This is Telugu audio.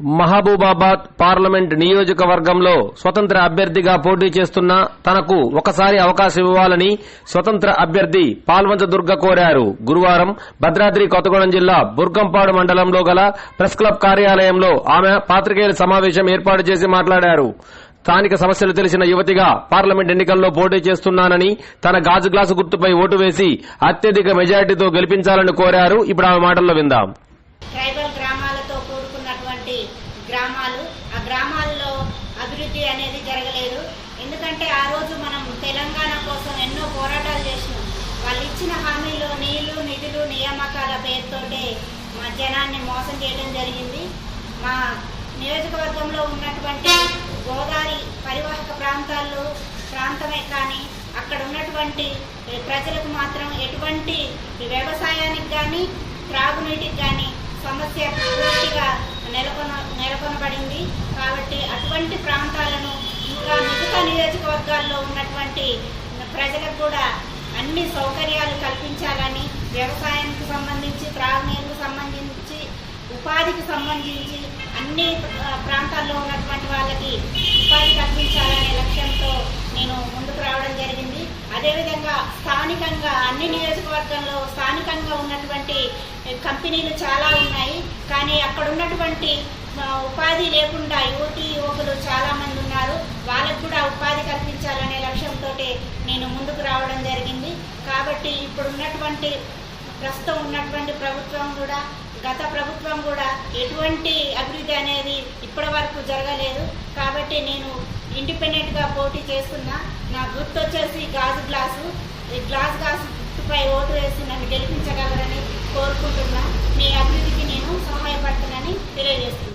మహబూబాబాద్ పార్లమెంట్ నియోజకవర్గంలో స్వతంత్ర అభ్యర్థిగా పోటీ చేస్తున్న తనకు ఒకసారి అవకాశం ఇవ్వాలని స్వతంత్ర అభ్యర్థి పాల్వంచదుర్గ కోరారు. గురువారం భద్రాద్రి కొత్తగూడెం జిల్లా బుర్గంపాడు మండలంలో గల ప్రెస్ క్లబ్ కార్యాలయంలో ఆమె పాత్రికేయుల సమావేశం ఏర్పాటు చేసి మాట్లాడారు. స్థానిక సమస్యలు తెలిసిన యువతిగా పార్లమెంట్ ఎన్నికల్లో పోటీ చేస్తున్నానని తన గాజు గ్లాసు గుర్తుపై ఓటు వేసి అత్యధిక మెజార్టీతో గెలిపించాలని కోరారు. ఇప్పుడు ఆమె మాటల్లో విందాం. గ్రామాలు. ఆ గ్రామాల్లో అభివృద్ధి అనేది జరగలేదు. ఎందుకంటే ఆ రోజు మనం తెలంగాణ కోసం ఎన్నో పోరాటాలు చేసినాం. వాళ్ళు ఇచ్చిన హామీలు నీళ్ళు నిధులు నియామకాల పేరుతోటే మా జనాన్ని మోసం చేయడం జరిగింది. మా నియోజకవర్గంలో ఉన్నటువంటి గోదావరి పరివాహక ప్రాంతాల్లో ప్రాంతమే కానీ అక్కడ ఉన్నటువంటి ప్రజలకు మాత్రం ఎటువంటి వ్యవసాయానికి కానీ త్రాగునీటికి కానీ సమస్య పూర్తిగా నెలకొన నెలకొనబడింది. కాబట్టి అటువంటి ప్రాంతాలను ఇంకా మిగతా నియోజకవర్గాల్లో ఉన్నటువంటి ప్రజలకు కూడా అన్ని సౌకర్యాలు కల్పించాలని వ్యవసాయానికి సంబంధించి త్రాగునీరుకు సంబంధించి ఉపాధికి సంబంధించి అన్ని ప్రాంతాల్లో ఉన్నటువంటి వాళ్ళకి ఉపాధి కల్పించాలనే లక్ష్యంతో నేను ముందుకు రావడం జరిగింది అదేవిధంగా స్థానికంగా అన్ని నియోజకవర్గంలో స్థానికంగా ఉన్నటువంటి కంపెనీలు చాలా ఉన్నాయి. కానీ అక్కడ ఉన్నటువంటి ఉపాధి లేకుండా యువతి యువకులు చాలామంది ఉన్నారు. వాళ్ళకు కూడా ఉపాధి కల్పించాలనే లక్ష్యంతో నేను ముందుకు రావడం జరిగింది. కాబట్టి ఇప్పుడు ఉన్నటువంటి ప్రస్తుతం ఉన్నటువంటి ప్రభుత్వం కూడా గత ప్రభుత్వం కూడా ఎటువంటి అభివృద్ధి అనేది ఇప్పటి వరకు జరగలేదు. కాబట్టి నేను ఇండిపెండెంట్గా పోటీ చేస్తున్నా. నా గుర్తు వచ్చేసి గాజు గ్లాసు. ఈ గ్లాస్ గ్లాస్ పై ఓటు వేసి నన్ను గెలిపించగలరని కోరుకుంటున్నా. మీ అభివృద్ధికి నేను సహాయపడుతున్నానని తెలియజేస్తున్నాను.